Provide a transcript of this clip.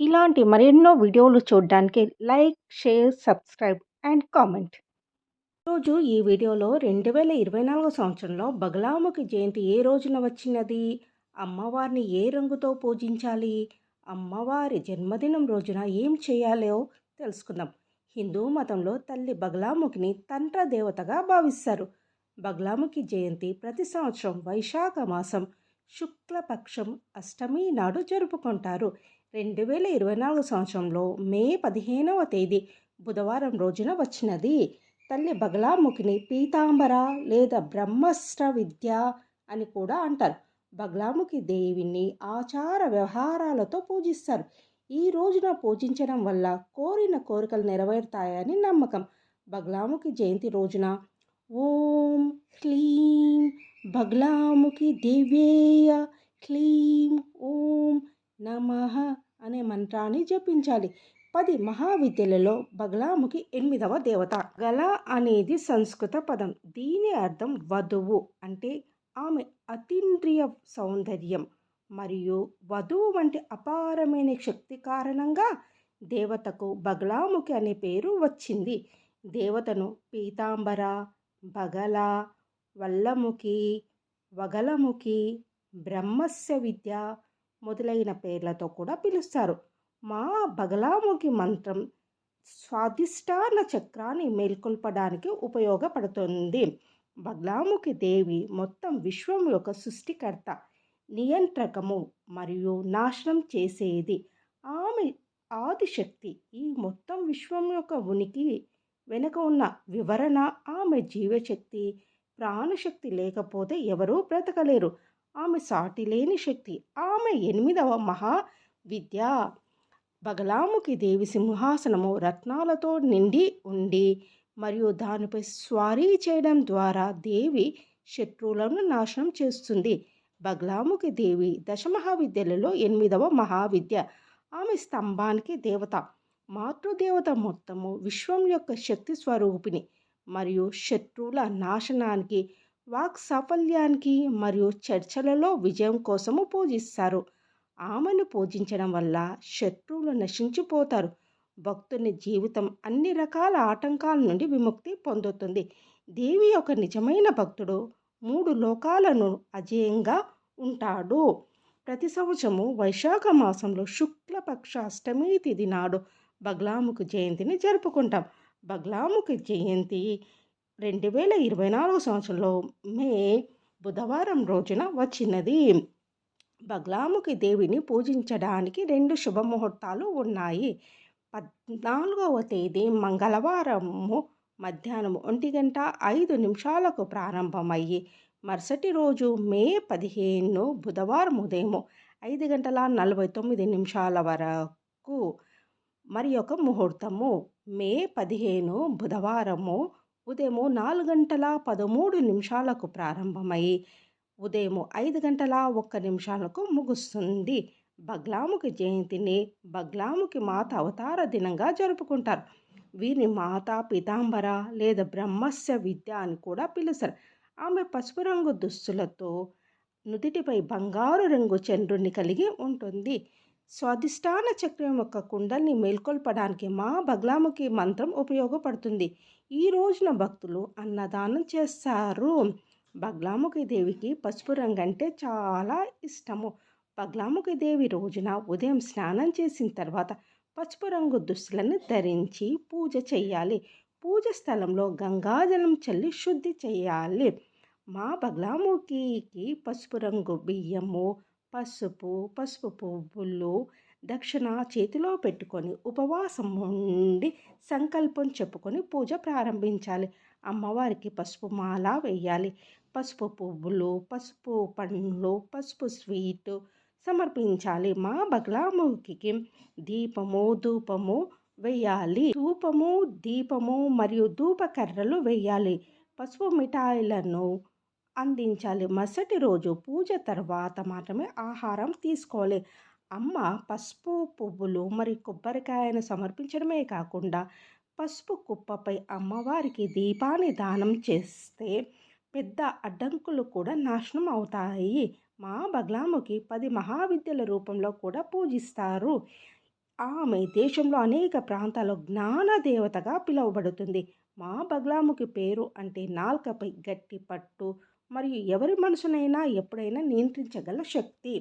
ఇలాంటి మరెన్నో వీడియోలు చూడడానికి like share subscribe and comment. రోజు ఈ వీడియోలో రెండు వేల ఇరవై నాలుగో సంవత్సరంలో బగలాముఖి జయంతి ఏ రోజున వచ్చినది? అమ్మవారిని ఏ రంగుతో పూజించాలి? అమ్మవారి జన్మదినం రోజున ఏం చేయాలో తెలుసుకుందాం. హిందూ మతంలో తల్లి బగలాముఖిని తండ్ర దేవతగా భావిస్తారు. బగలాముఖి జయంతి ప్రతి సంవత్సరం వైశాఖ మాసం శుక్లపక్షం అష్టమి నాడు జరుపుకుంటారు. రెండు వేల ఇరవై నాలుగు సంవత్సరంలో మే పదిహేనవ తేదీ బుధవారం రోజున వచ్చినది. తల్లి బగలాముఖిని పీతాంబర లేదా బ్రహ్మస్త్ర విద్య అని కూడా అంటారు. బగలాముఖి దేవిని ఆచార వ్యవహారాలతో పూజిస్తారు. ఈ రోజున పూజించడం వల్ల కోరిన కోరికలు నెరవేరుతాయని నమ్మకం. బగలాముఖి జయంతి రోజున ఓం క్లీం బగ్లాముఖి దేవేయ క్లీం ఓం నమ అనే మంత్రాన్ని జపించాలి. పది మహావిద్యలలో బగలాముఖి ఎనిమిదవ దేవత. గల అనేది సంస్కృత పదం. దీని అర్థం వధువు అంటే ఆమె అతీంద్రియ సౌందర్యం మరియు వధువు వంటి అపారమైన శక్తి కారణంగా దేవతకు బగలాముఖి అనే పేరు వచ్చింది. దేవతను పీతాంబర బగల వల్లముఖి వగలముఖి బ్రహ్మస్య విద్య మొదలైన పేర్లతో కూడా పిలుస్తారు. మా బగలాముఖి మంత్రం స్వాదిష్టాన చక్రాన్ని మేల్కొల్పడానికి ఉపయోగపడుతుంది. బగలాముఖి దేవి మొత్తం విశ్వం యొక్క సృష్టికర్త నియంత్రకము మరియు నాశనం చేసేది. ఆమె ఆదిశక్తి ఈ మొత్తం విశ్వం యొక్క ఉనికి వెనుక ఉన్న వివరణ ఆమె జీవశక్తి ప్రాణశక్తి లేకపోతే ఎవరూ బ్రతకలేరు. ఆమె సాటి లేని శక్తి. ఆమె ఎనిమిదవ మహా విద్య. బగలాముఖి దేవి సింహాసనము రత్నాలతో నిండి ఉండి మరియు దానిపై స్వారీ చేయడం ద్వారా దేవి శత్రువులను నాశనం చేస్తుంది. బగలాముఖి దేవి దశమహావిద్యలలో ఎనిమిదవ మహావిద్య ఆమె స్తంభానికి దేవత. మాతృదేవత మొత్తము విశ్వం యొక్క శక్తి స్వరూపిణి. మరియు శత్రువుల నాశనానికి వాక్ సాఫల్యానికి మరియు చర్చలలో విజయం కోసము పూజిస్తారు. ఆమెను పూజించడం వల్ల శత్రువులు నశించిపోతారు. భక్తుని జీవితం అన్ని రకాల ఆటంకాల నుండి విముక్తి పొందుతుంది. దేవి యొక్క నిజమైన భక్తుడు. మూడు లోకాలను అజేయంగా ఉంటాడు. ప్రతి సంవత్సరము వైశాఖ మాసంలో శుక్లపక్ష అష్టమి తిథి నాడు బగ్లాముఖి జయంతిని జరుపుకుంటాం. బగ్లాముఖి జయంతి రెండు వేల ఇరవై నాలుగు సంవత్సరంలో మే బుధవారం రోజున వచ్చినది. బగ్లాముఖి దేవిని పూజించడానికి రెండు శుభముహూర్తాలు ఉన్నాయి. పద్నాలుగవ తేదీ మంగళవారము మధ్యాహ్నం ఒంటి గంట ఐదు నిమిషాలకు ప్రారంభమయ్యి మరుసటి రోజు మే పదిహేను బుధవారం ఉదయం ఐదు గంటల నలభై తొమ్మిది నిమిషాల వరకు మరి ఒక ముహూర్తము. మే పదిహేను బుధవారము. ఉదయము నాలుగు గంటల పదమూడు నిమిషాలకు ప్రారంభమై ఉదయం ఐదు గంటల ఒక్క నిమిషాలకు ముగుస్తుంది. బగ్లాముఖి జయంతిని బగ్లాముఖి మాత అవతార దినంగా జరుపుకుంటారు. వీరిని మాత పితాంబర లేదా బ్రహ్మస్య విద్య అని కూడా పిలుస్తారు. ఆమె పసుపు రంగు దుస్తులతో నుదిటిపై బంగారు రంగు చంద్రుని కలిగి ఉంటుంది. స్వాదిష్టాన చక్రం యొక్క కుండల్ని మేల్కొల్పడానికి మా బగ్లాముఖి మంత్రం ఉపయోగపడుతుంది. ఈ రోజున భక్తులు అన్నదానం చేస్తారు. బగ్లాముఖి దేవికి పసుపు రంగు అంటే చాలా ఇష్టము. బగ్లాముఖి దేవి రోజున ఉదయం స్నానం చేసిన తర్వాత పసుపు రంగు దుస్తులను ధరించి పూజ చేయాలి. పూజ స్థలంలో గంగాజలం చల్లి శుద్ధి చేయాలి. మా బగ్లాముఖికి పసుపు రంగు బియ్యము పసుపు పసుపు పువ్వులు దక్షిణ చేతిలో పెట్టుకొని ఉపవాసం ఉండి సంకల్పం చెప్పుకొని పూజ ప్రారంభించాలి. అమ్మవారికి పసుపు మాల వేయాలి. పసుపు పువ్వులు పసుపు పండ్లు పసుపు స్వీటు సమర్పించాలి. మా బగ్లాముఖికి దీపము ధూపము వేయాలి. ధూపము దీపము మరియు ధూపకర్రలు వేయాలి. పసుపు మిఠాయిలను అందించాలి. మరుసటి రోజు పూజ తర్వాత మాత్రమే ఆహారం తీసుకోవాలి. అమ్మ పసుపు పువ్వులు మరి కొబ్బరికాయను సమర్పించడమే కాకుండా పసుపు కుప్పపై అమ్మవారికి దీపాన్ని దానం చేస్తే పెద్ద అడ్డంకులు కూడా నాశనం అవుతాయి. మా బగ్లాముకి పది మహావిద్యల రూపంలో కూడా పూజిస్తారు. ఆమె దేశంలో అనేక ప్రాంతాల్లో జ్ఞాన దేవతగా పిలువబడుతుంది. మా బగ్లాముకి పేరు అంటే నాల్కపై గట్టి పట్టు మరియు ఎవరి మనసునైనా ఎప్పుడైనా నియంత్రించగల శక్తి.